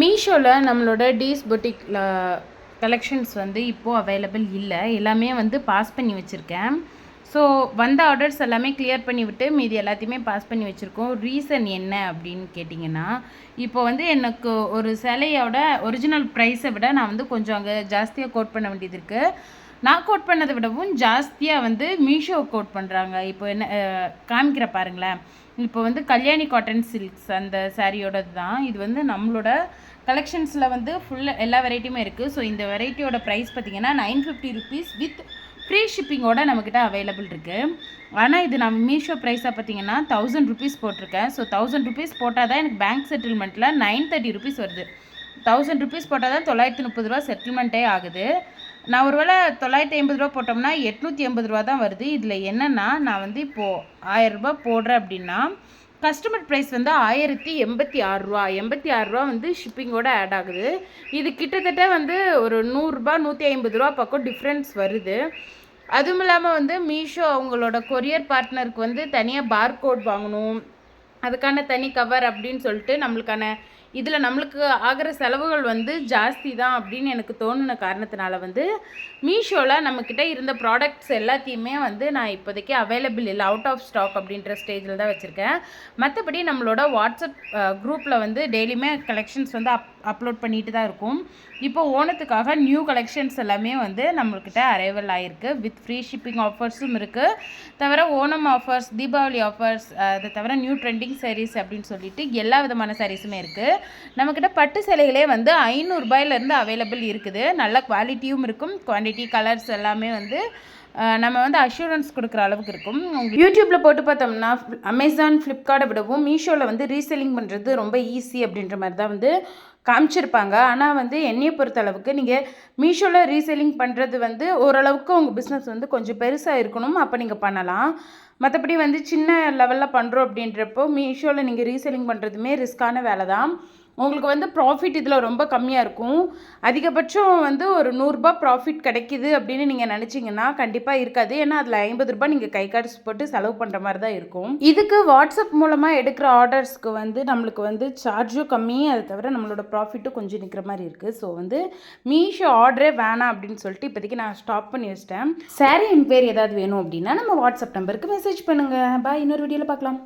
மீஷோவில் நம்மளோட tease பொட்டிக்கில் collections வந்து இப்போது அவைலபிள் இல்லை. எல்லாமே வந்து பாஸ் பண்ணி வச்சுருக்கேன். ஸோ வந்த ஆர்டர்ஸ் எல்லாமே கிளியர் பண்ணி விட்டு மீதி எல்லாத்தையுமே பாஸ் பண்ணி வச்சுருக்கோம். ரீசன் என்ன அப்படின்னு கேட்டிங்கன்னா இப்போ வந்து எனக்கு ஒரு சிலையோட ஒரிஜினல் ப்ரைஸை விட நான் வந்து கொஞ்சம் அங்கே ஜாஸ்தியாக கோட் பண்ண வேண்டியது இருக்குது நான் கோட் பண்ணதை விடவும் ஜாஸ்தியாக வந்து மீஷோ கோட் பண்ணுறாங்க இப்போ என்ன காமிக்கிற பாருங்களேன். இப்போ வந்து கல்யாணி காட்டன் சில்க்ஸ் அந்த சாரியோடது தான். இது வந்து நம்மளோட கலெக்ஷன்ஸில் வந்து ஃபுல்லாக எல்லா வெரைட்டியுமே இருக்குது ஸோ இந்த வெரைட்டியோட ப்ரைஸ் பார்த்தீங்கன்னா nine fifty rupees with free ஷிப்பிங்கோட நம்மக்கிட்ட அவைலபிள் இருக்குது ஆனால் இது நான் மீஷோ ப்ரைஸாக பார்த்தீங்கன்னா தௌசண்ட் ருபீஸ் போட்டிருக்கேன். ஸோ தௌசண்ட் ருபீஸ் போட்டால் தான் எனக்கு பேங்க் செட்டில்மெண்ட்டில் நைன் தேர்ட்டி ருபீஸ் வருது. தௌசண்ட் ருபீஸ் போட்டால் தான் தொள்ளாயிரத்தி முப்பது ரூபா செட்டில்மெண்ட்டே ஆகுது. நான் ஒருவேளை தொள்ளாயிரத்தி ஐம்பது ரூபா போட்டோம்னா எட்நூற்றி எண்பது ரூபா தான் வருது. இதில் என்னென்னா நான் வந்து இப்போது ஆயரரூபா போடுறேன் அப்படின்னா கஸ்டமர் ப்ரைஸ் வந்து ஆயிரத்தி எண்பத்தி ஆறுரூவா எண்பத்தி ஆறுரூவா வந்து ஷிப்பிங்கோட ஆட் ஆகுது. இது கிட்டத்தட்ட வந்து ஒரு நூறுரூபா நூற்றி ஐம்பது ரூபா பக்கம் டிஃப்ரென்ஸ் வருது. அதுவும் இல்லாமல் வந்து மீஷோ அவங்களோட கொரியர் பார்ட்னருக்கு வந்து தனியாக பார்கோட் வாங்கணும். அதுக்கான தனி கவர் அப்படின்னு சொல்லிட்டு நம்மளுக்கான இதில் நம்மளுக்கு ஆகிற செலவுகள் வந்து ஜாஸ்தி தான் அப்படின்னு எனக்கு தோணுன காரணத்தினால வந்து மீஷோவில் நம்மக்கிட்ட இருந்த ப்ராடக்ட்ஸ் எல்லாத்தையுமே வந்து நான் இப்போதைக்கு அவைலபிள் இல்லை அவுட் ஆஃப் ஸ்டாக் அப்படின்ற ஸ்டேஜில் தான் வச்சுருக்கேன். மற்றபடி நம்மளோட வாட்ஸ்அப் குரூப்பில் வந்து டெய்லியுமே கலெக்ஷன்ஸ் வந்து அப் அப்லோட் பண்ணிட்டு தான் இருக்கும். இப்போ ஓணத்துக்காக நியூ கலெக்ஷன்ஸ் எல்லாமே வந்து நம்மக்கிட்ட அரைவல் ஆகிருக்கு வித் ஃப்ரீ ஷிப்பிங் ஆஃபர்ஸும் இருக்குது தவிர ஓணம் ஆஃபர்ஸ் தீபாவளி ஆஃபர்ஸ் அதை தவிர நியூ ட்ரெண்டிங் சாரீஸ் அப்படின்னு சொல்லிட்டு எல்லா விதமான சாரீஸுமே இருக்குது நம்மக்கிட்ட பட்டு சேலைகளே வந்து ஐநூறுரூபாயிலேருந்து அவைலபிள் இருக்குது. நல்ல குவாலிட்டியும் இருக்கும். குவான்டிட்டி கலர்ஸ் எல்லாமே வந்து நம்ம வந்து அஷூரன்ஸ் கொடுக்குற அளவுக்கு இருக்கும். யூடியூப்பில் போட்டு பார்த்தோம்னா அமேசான் ஃப்ளிப்கார்ட்டை விடவும் மீஷோவில் வந்து ரீசெல்லிங் பண்ணுறது ரொம்ப ஈஸி அப்படின்ற மாதிரி தான் வந்து காமிச்சிருப்பாங்க. ஆனால் வந்து என்னையை பொறுத்த அளவுக்கு நீங்கள் மீஷோவில் ரீசெல்லிங் பண்ணுறது வந்து ஓரளவுக்கு உங்கள் பிஸ்னஸ் வந்து கொஞ்சம் பெருசாக இருக்கணும். அப்போ நீங்கள் பண்ணலாம். மற்றபடி வந்து சின்ன லெவலில் பண்ணுறோம் அப்படின்றப்போ மீஷோவில் நீங்கள் ரீசெல்லிங் பண்ணுறதுமே ரிஸ்க்கான வேலை தான். உங்களுக்கு வந்து ப்ராஃபிட் இதில் ரொம்ப கம்மியாக இருக்கும். அதிகபட்சம் வந்து ஒரு நூறுரூபா ப்ராஃபிட் கிடைக்கிது அப்படின்னு நீங்கள் நினச்சிங்கன்னா கண்டிப்பாக இருக்காது. ஏன்னா அதில் ஐம்பது ரூபாய் நீங்கள் கை காசு போட்டு செலவு பண்ணுற மாதிரி தான் இருக்கும். இதுக்கு வாட்ஸ்அப் மூலமாக எடுக்கிற ஆர்டர்ஸ்க்கு வந்து நம்மளுக்கு வந்து சார்ஜும் கம்மி. அதை தவிர நம்மளோட ப்ராஃபிட்டும் கொஞ்சம் நிற்கிற மாதிரி இருக்குது ஸோ வந்து மீஷோ ஆர்டரே வேணாம் அப்படின்னு சொல்லிட்டு இப்போதைக்கு நான் ஸ்டாப் பண்ணி வச்சிட்டேன். சாரி என் பேர் ஏதாவது வேணும் அப்படின்னா நம்ம வாட்ஸ்அப் நம்பருக்கு மெசேஜ் பண்ணுங்கள் பாய் இன்னொரு வீடியோவில் பார்க்கலாம்.